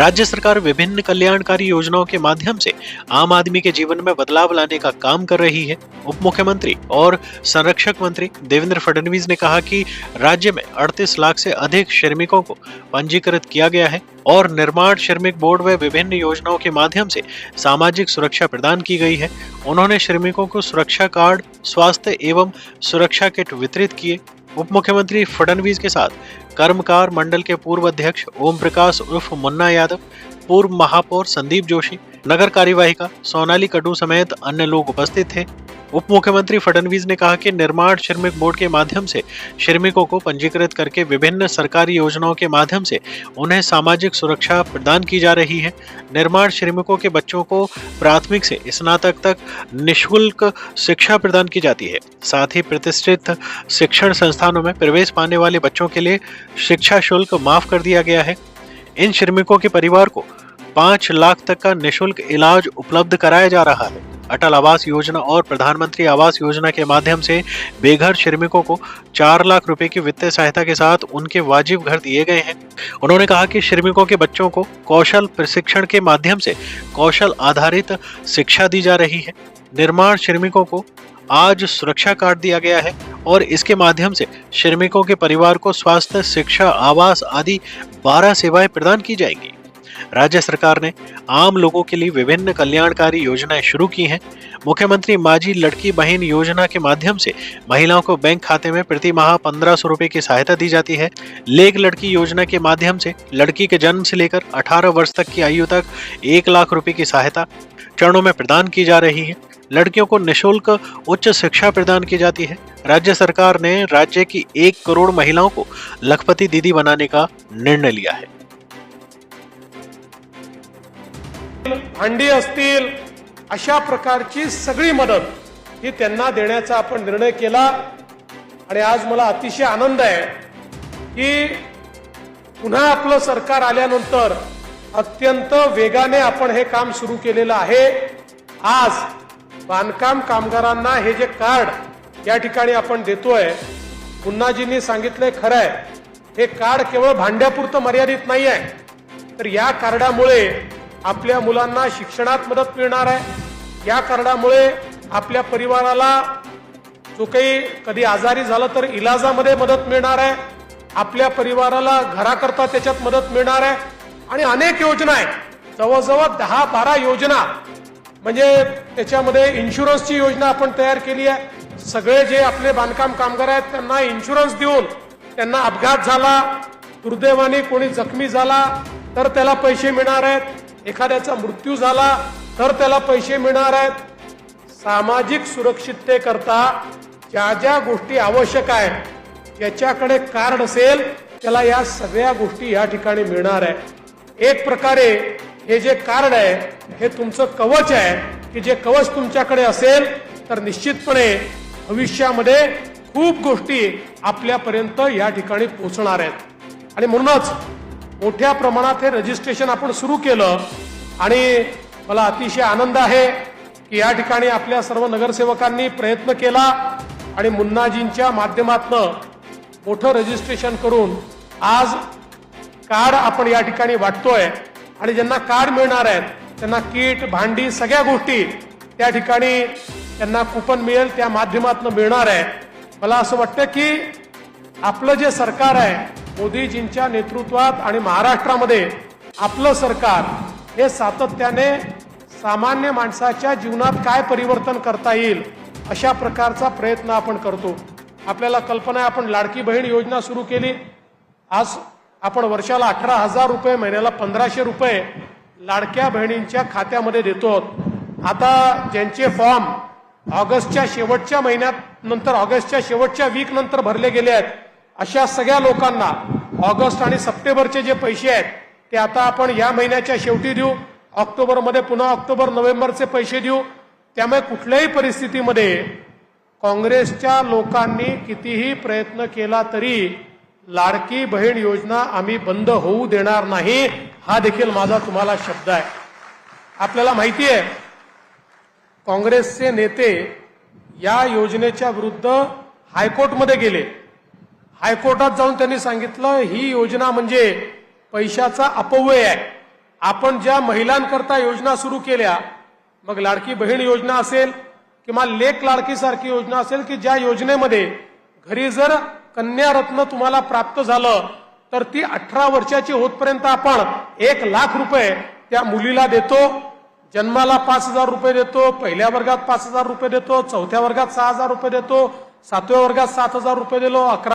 राज्य सरकार विभिन्न कल्याणकारी योजनाओं के माध्यम से आम आदमी के जीवन में बदलाव लाने का काम कर रही है। उप मुख्यमंत्री और संरक्षक मंत्री देवेंद्र फडणवीस ने कहा कि राज्य में 38 लाख से अधिक श्रमिकों को पंजीकृत किया गया है और निर्माण श्रमिक बोर्ड व विभिन्न योजनाओं के माध्यम से सामाजिक सुरक्षा प्रदान की गई है। उन्होंने श्रमिकों को सुरक्षा कार्ड, स्वास्थ्य एवं सुरक्षा किट वितरित किए उप मुख्यमंत्री फडणवीस के साथ कर्मकार मंडल के पूर्व अध्यक्ष ओम प्रकाश उर्फ़ मुन्ना यादव, पूर्व महापौर संदीप जोशी, नगर कार्यवाहिका सोनाली कटू समेत अन्य लोग उपस्थित थे। उप मुख्यमंत्री फडणवीस ने कहा कि निर्माण श्रमिक बोर्ड के माध्यम से श्रमिकों को पंजीकृत करके विभिन्न सरकारी योजनाओं के माध्यम से उन्हें सामाजिक सुरक्षा प्रदान की जा रही है। निर्माण श्रमिकों के बच्चों को प्राथमिक से स्नातक तक निशुल्क शिक्षा प्रदान की जाती है। साथ ही प्रतिष्ठित शिक्षण संस्थानों में प्रवेश पाने वाले बच्चों के लिए शिक्षा शुल्क माफ़ कर दिया गया है। इन श्रमिकों के परिवार को पाँच लाख तक का निशुल्क इलाज उपलब्ध कराया जा रहा है। अटल आवास योजना और प्रधानमंत्री आवास योजना के माध्यम से बेघर श्रमिकों को चार लाख रुपए की वित्तीय सहायता के साथ उनके वाजिब घर दिए गए हैं। उन्होंने कहा कि श्रमिकों के बच्चों को कौशल प्रशिक्षण के माध्यम से कौशल आधारित शिक्षा दी जा रही है। निर्माण श्रमिकों को आज सुरक्षा कार्ड दिया गया है और इसके माध्यम से श्रमिकों के परिवार को स्वास्थ्य, शिक्षा, आवास आदि बारह सेवाएँ प्रदान की जाएँगी। राज्य सरकार ने आम लोगों के लिए विभिन्न कल्याणकारी योजनाएँ शुरू की हैं। मुख्यमंत्री माजी लड़की बहन योजना के माध्यम से महिलाओं को बैंक खाते में प्रति माह पंद्रह सौ रुपए की सहायता दी जाती है। लेग लड़की योजना के माध्यम से लड़की के जन्म से लेकर 18 वर्ष तक की आयु तक एक लाख रुपए की सहायता चरणों में प्रदान की जा रही है। लड़कियों को निशुल्क उच्च शिक्षा प्रदान की जाती है। राज्य सरकार ने राज्य की एक करोड़ महिलाओं को लखपति दीदी बनाने का निर्णय लिया है। भांडी असतील अशा प्रकारची सगळी मदत ही त्यांना देण्याचा आपण निर्णय केला. आणि आज मला अतिशय आनंद आहे की पुन्हा आपलं सरकार आल्यानंतर अत्यंत वेगाने आपण हे काम सुरू केलेलं आहे. आज बांधकाम कामगारांना हे जे कार्ड या ठिकाणी आपण देतोय पुन्हाजींनी सांगितलंय खरं आहे हे कार्ड केवळ भांड्यापुरतं मर्यादित नाही आहे तर या कार्डामुळे आपल्या मुलांना शिक्षणात मदत मिळणार आहे. या कार्डामुळे आपल्या परिवाराला जो काही कधी आजारी झालं तर इलाजामध्ये मदत मिळणार आहे. आपल्या परिवाराला घराकरता त्याच्यात मदत मिळणार आहे. आणि अनेक योजना आहेत. जवळजवळ दहा बारा योजना म्हणजे त्याच्यामध्ये इन्शुरन्सची योजना आपण तयार केली आहे. सगळे जे आपले बांधकाम कामगार आहेत त्यांना इन्शुरन्स देऊन त्यांना अपघात झाला दुर्दैवाने कोणी जखमी झाला तर त्याला पैसे मिळणार आहेत. एखाद्याचा मृत्यू झाला तर त्याला पैसे मिळणार आहेत. सामाजिक सुरक्षिततेकरता ज्या ज्या गोष्टी आवश्यक आहेत ज्याच्याकडे कार्ड असेल त्याला या सगळ्या गोष्टी या ठिकाणी मिळणार आहे एक प्रकारे हे जे कार्ड आहे हे तुमचं कवच आहे की जे कवच तुमच्याकडे असेल तर निश्चितपणे भविष्यामध्ये खूप गोष्टी आपल्यापर्यंत या ठिकाणी पोहोचणार आहेत. आणि म्हणूनच मोठ्या प्रमाणात हे रजिस्ट्रेशन आपण सुरू केलं. आणि मला अतिशय आनंद आहे की या ठिकाणी आपल्या सर्व नगरसेवकांनी प्रयत्न केला आणि मुन्नाजींच्या माध्यमातनं मोठं रजिस्ट्रेशन करून आज कार्ड आपण या ठिकाणी वाटतोय. आणि ज्यांना कार्ड मिळणार आहेत त्यांना किट भांडी सगळ्या गोष्टी त्या ठिकाणी त्यांना कुपन मिळेल त्या माध्यमातून मिळणार आहे. मला असं वाटतं की आपलं जे सरकार आहे मोदीजींच्या नेतृत्वात आणि महाराष्ट्रामध्ये आपलं सरकार हे सातत्याने सामान्य माणसाच्या जीवनात काय परिवर्तन करता येईल अशा प्रकारचा प्रयत्न आपण करतो. आपल्याला कल्पना आहे आपण लाडकी बहीण योजना सुरू केली. आज आपण वर्षाला अठरा हजार रुपये महिन्याला पंधराशे रुपये लाडक्या बहिणींच्या खात्यामध्ये देतो आता ज्यांचे फॉर्म ऑगस्टच्या शेवटच्या महिन्यात नंतर ऑगस्टच्या शेवटच्या वीक नंतर भरले गेले आहेत अशा सगळ्या लोकांना ऑगस्ट आणि सप्टेंबरचे जे पैसे आहेत ते आता आपण या महिन्याच्या शेवटी देऊ ऑक्टोबरमध्ये पुन्हा ऑक्टोबर नोव्हेंबरचे पैसे देऊ. त्यामुळे कुठल्याही परिस्थितीमध्ये काँग्रेसच्या लोकांनी कितीही प्रयत्न केला तरी लाडकी बहीण योजना आम्ही बंद होऊ देणार नाही हा देखील माझा तुम्हाला शब्द आहे. आपल्याला माहिती आहे काँग्रेसचे नेते या योजनेच्या विरुद्ध हायकोर्टमध्ये गेले. हायकोर्टात जाऊन त्यांनी सांगितलं ही योजना म्हणजे पैशाचा अपव्यय आहे. आपण ज्या महिलांकरता योजना सुरू केल्या मग लाडकी बहीण योजना असेल किंवा लेख लाडकीसारखी योजना असेल की ज्या योजनेमध्ये घरी जर कन्या रत्न तुम्हाला प्राप्त झालं तर ती अठरा वर्षाची होतपर्यंत आपण एक लाख रुपये त्या मुलीला देतो जन्माला पाच हजार रुपये देतो पहिल्या वर्गात पाच हजार रुपये देतो चौथ्या वर्गात सहा हजार रुपये देतो सातव्या वर्गात सात हजार रुपये दिलो अकरा